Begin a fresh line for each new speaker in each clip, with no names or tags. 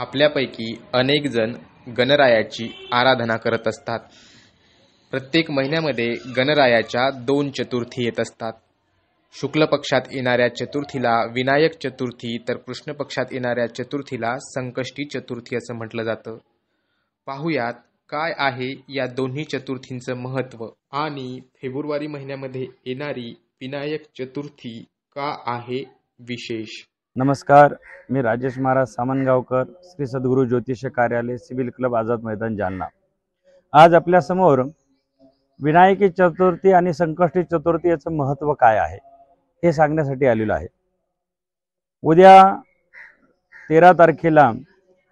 आपल्यापैकी अनेक जण गणरायाची आराधना करत असतात. प्रत्येक महिन्यामध्ये गणरायाच्या दोन चतुर्थी येत असतात. शुक्ल पक्षात येणाऱ्या चतुर्थीला विनायक चतुर्थी तर कृष्ण पक्षात येणाऱ्या चतुर्थीला संकष्टी चतुर्थी असं म्हटलं जातं. पाहुयात काय आहे या दोन्ही चतुर्थींचं महत्त्व आणि फेब्रुवारी महिन्यामध्ये येणारी विनायक चतुर्थी का आहे विशेष?
नमस्कार मी राजेश महाराज सामनगावकर श्री सद्गुरू ज्योतिष कार्यालय सिव्हिल क्लब आझाद मैदान जालना. आज आपल्यासमोर विनायकी चतुर्थी आणि संकष्टी चतुर्थी याचं महत्त्व काय आहे हे सांगण्यासाठी आलेलं आहे. उद्या तेरा तारखेला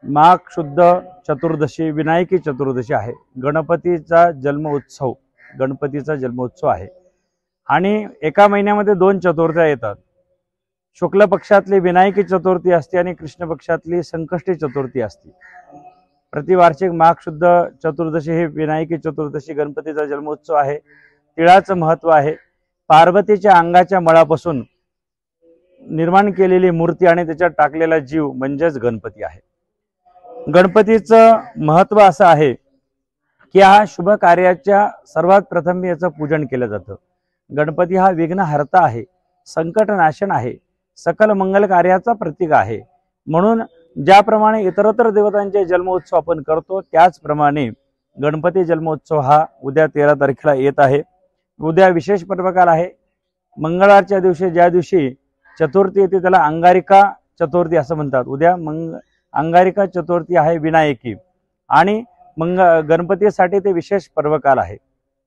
माघ शुद्ध चतुर्दशी विनायकी चतुर्दशी आहे. गणपतीचा जन्म उत्सव गणपतीचा जन्मोत्सव आहे. आणि एका महिन्यामध्ये दोन चतुर्थ्या येतात. शुक्ल पक्षातली विनायकी चतुर्थी असते आणि कृष्ण पक्षातली संकष्टी चतुर्थी असते. प्रतिवार्षिक माघ शुद्ध चतुर्दशी ही विनायकी चतुर्दशी गणपतीचा जन्मोत्सव आहे. तिळाचं महत्त्व आहे. पार्वतीच्या अंगाच्या मळापासून निर्माण केलेली मूर्ती आणि त्याच्यात टाकलेला जीव म्हणजेच गणपती आहे. गणपतीचं महत्त्व असं आहे की हा शुभ कार्याच्या सर्वात प्रथम याचं पूजन केलं जातं. गणपती हा विघ्नहर्ता आहे. संकटनाशन आहे. सकल मंगल कार्याचा प्रतीक आहे. म्हणून ज्याप्रमाणे इतरत्र देवतांचे जन्मोत्सव आपण करतो त्याचप्रमाणे गणपती जन्मोत्सव हा उद्या तेरा तारखेला येत आहे. उद्या विशेष पर्वकाल आहे. मंगळवारच्या दिवशी ज्या दिवशी चतुर्थी येते त्याला अंगारिका चतुर्थी असं म्हणतात. उद्या मंग अंगारिका चतुर्थी आहे विनायकी. आणि मंग गणपतीसाठी ते विशेष पर्वकाल आहे.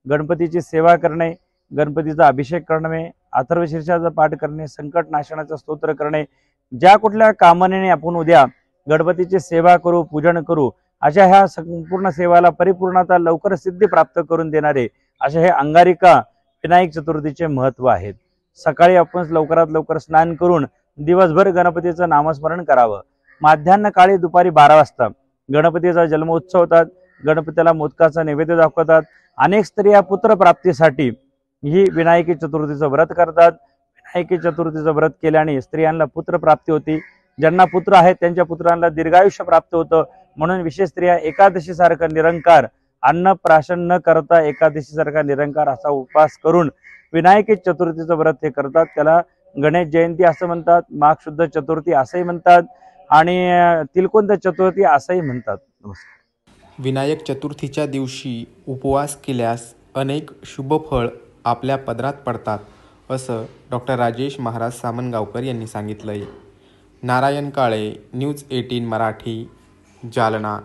गणपतीची सेवा करणे गणपतीचा अभिषेक करणे अथर्वशीर्षाचा पाठ करणे संकट नाशनाचं स्तोत्र करणे ज्या कुठल्या कामनेने आपण उद्या गणपतीची सेवा करू पूजन करू अशा ह्या संपूर्ण सेवाला परिपूर्णता लवकर सिद्धी प्राप्त करून देणारे असे हे अंगारिका विनायक चतुर्थीचे महत्त्व आहेत. सकाळी आपण लवकरात लवकर स्नान करून दिवसभर गणपतीचं नामस्मरण करावं. माध्यान्ह काळी दुपारी बारा वाजता गणपतीचा जन्मोत्सव होतात. गणपतीला मोदकाचा नैवेद्य दाखवतात. अनेक स्त्रिया पुत्रप्राप्तीसाठी ही विनायकी चतुर्थीचं व्रत करतात. विनायकी चतुर्थीचं व्रत केल्याने स्त्रियांना पुत्रप्राप्ती होती. ज्यांना पुत्र आहेत त्यांच्या पुत्रांना दीर्घायुष्य प्राप्त होतं. म्हणून विशेष स्त्रिया एकादशी सारखा निरंकार अन्न प्राशन न करता एकादशी सारखा निरंकार असा उपवास करून विनायकी चतुर्थीचं व्रत हे करतात. त्याला गणेश जयंती असं म्हणतात माघ शुद्ध चतुर्थी असंही म्हणतात आणि तिलकोंद चतुर्थी असंही म्हणतात. नमस्कार.
विनायक चतुर्थीच्या दिवशी उपवास केल्यास अनेक शुभफळ आपल्या पदरात पडतात असं डॉक्टर राजेश महाराज सामनगावकर यांनी सांगितलं आहे नारायण काळे न्यूज एटीन मराठी जालना.